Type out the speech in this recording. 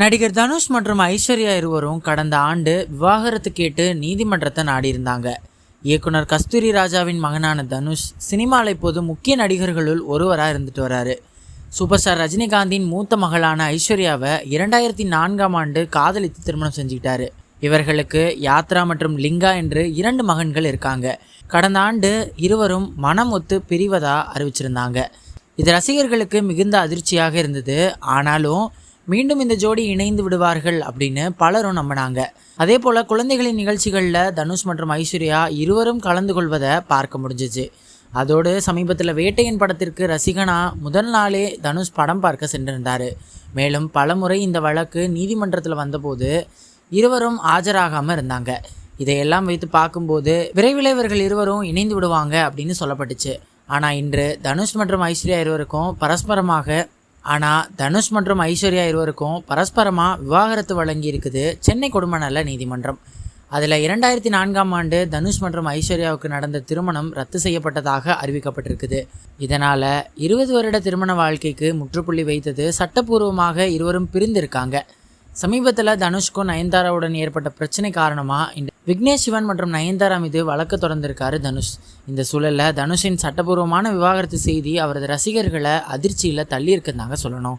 நடிகர் தனுஷ் மற்றும் ஐஸ்வர்யா இருவரும் கடந்த ஆண்டு விவாகரத்து கேட்டு நீதிமன்றத்தை நாடியிருந்தாங்க. இயக்குனர் கஸ்தூரி ராஜாவின் மகனான தனுஷ் சினிமாவில் இப்போது முக்கிய நடிகர்களுள் ஒருவராக இருந்துட்டு வராரு. சூப்பர் ஸ்டார் ரஜினிகாந்தின் மூத்த மகளான ஐஸ்வர்யாவை இரண்டாயிரத்தி நான்காம் ஆண்டு காதலித்து திருமணம் செஞ்சுக்கிட்டாரு. இவர்களுக்கு யாத்ரா மற்றும் லிங்கா என்று இரண்டு மகன்கள் இருக்காங்க. கடந்த ஆண்டு இருவரும் மனம் ஒத்து பிரிவதா அறிவிச்சிருந்தாங்க. இது ரசிகர்களுக்கு மிகுந்த அதிர்ச்சியாக இருந்தது. ஆனாலும் மீண்டும் இந்த ஜோடி இணைந்து விடுவார்கள் அப்படின்னு பலரும் நம்பினாங்க. அதே போல் குழந்தைகளின் நிகழ்ச்சிகளில் தனுஷ் மற்றும் ஐஸ்வர்யா இருவரும் கலந்து கொள்வதை பார்க்க முடிஞ்சிச்சு. அதோடு சமீபத்தில் வேட்டையின் படத்திற்கு ரசிகனா முதல் நாளே தனுஷ் படம் பார்க்க சென்றிருந்தார். மேலும் பலமுறை இந்த வழக்கு நீதிமன்றத்தில் வந்தபோது இருவரும் ஆஜராகாமல் இருந்தாங்க. இதையெல்லாம் வைத்து பார்க்கும்போது விரைவில் இவர்கள் இருவரும் இணைந்து விடுவாங்க அப்படின்னு சொல்லப்பட்டுச்சு. ஆனால் இன்று தனுஷ் மற்றும் ஐஸ்வர்யா இருவருக்கும் பரஸ்பரமாக ஆனால் தனுஷ் மற்றும் ஐஸ்வர்யா இருவருக்கும் பரஸ்பரமாக விவாகரத்து வழங்கி இருக்குது சென்னை குடும்ப நல நீதிமன்றம். அதில் இரண்டாயிரத்தி நான்காம் ஆண்டு தனுஷ் மற்றும் ஐஸ்வர்யாவுக்கு நடந்த திருமணம் ரத்து செய்யப்பட்டதாக அறிவிக்கப்பட்டிருக்குது. இதனால் இருபது வருட திருமண வாழ்க்கைக்கு முற்றுப்புள்ளி வைத்தது சட்டப்பூர்வமாக இருவரும் பிரிந்திருக்காங்க. சமீபத்தில் தனுஷ்க்கும் நயன்தாராவுடன் ஏற்பட்ட பிரச்சனை காரணமாக இந்த விக்னேஷ் சிவன் மற்றும் நயன்தாரா மீது வழக்கு தொடர்ந்திருக்காரு தனுஷ். இந்த சூழலில் தனுஷின் சட்டபூர்வமான விவாகரத்து செய்தி அவரது ரசிகர்களை அதிர்ச்சியில் தள்ளியிருக்கிறதாக சொல்லணும்.